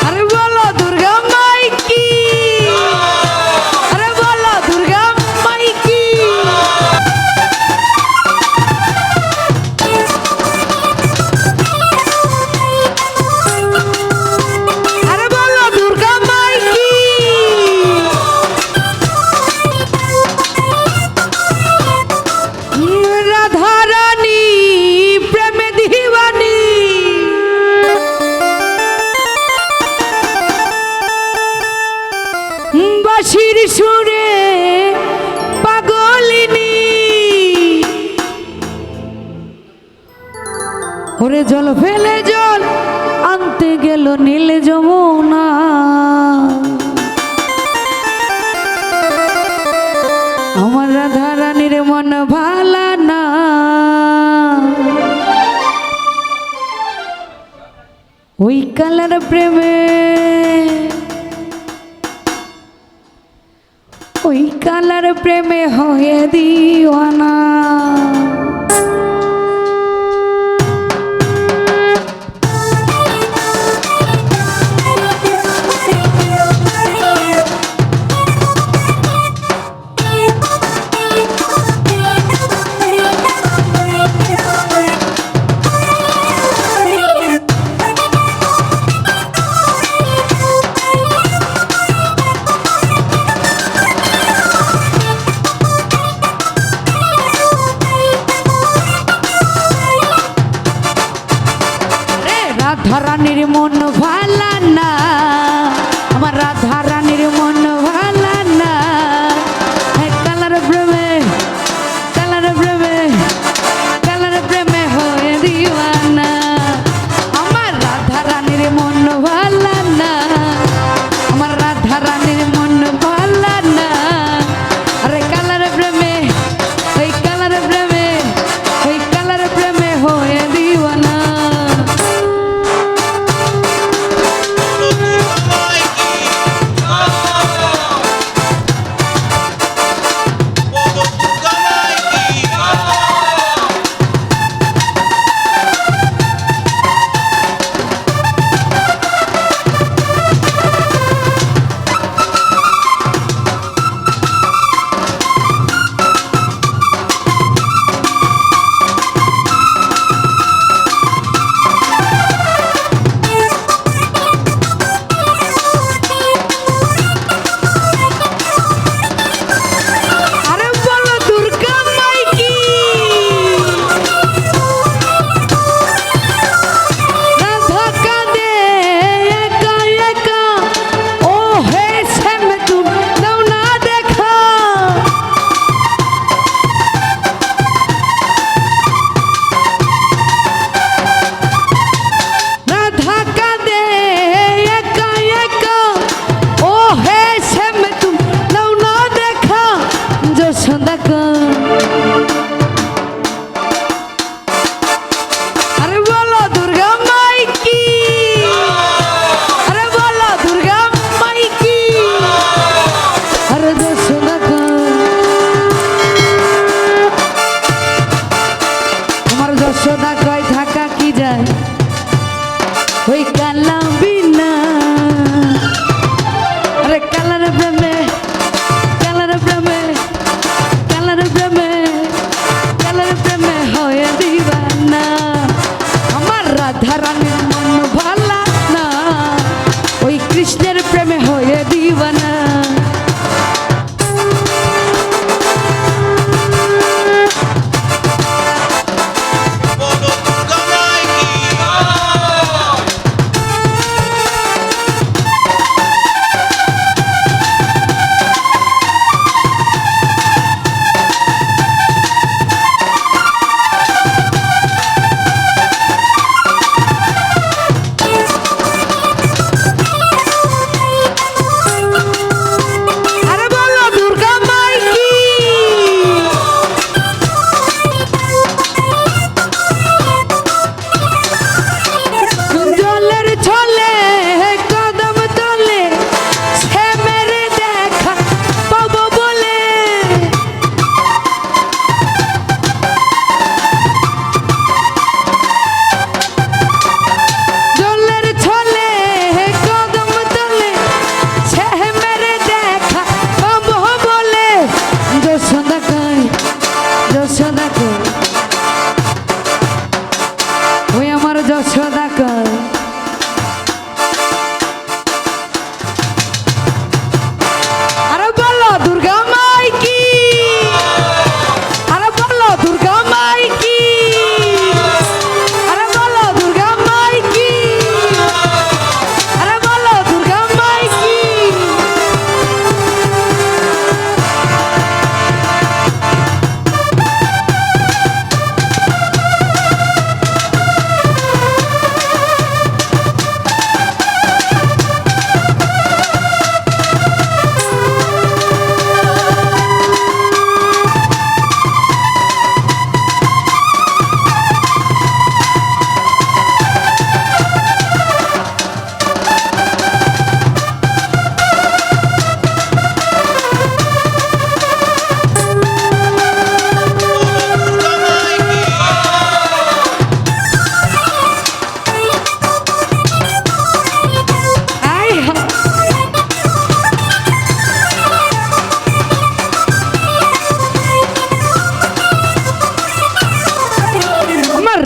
আরে ওরে জল ফেলে জল আনতে গেল নীল যমুনা। আমার রাধা রানীর মন ভালা না। ওই কালার প্রেমে, ওই কালার প্রেমে হয়ে দিওয়ানা। প্রাণের ভাই।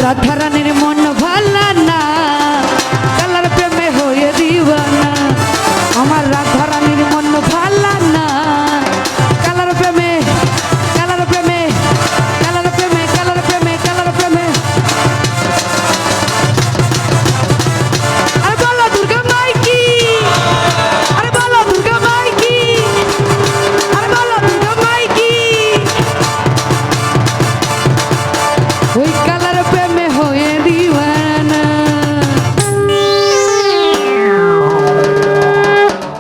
রাধারানীর মন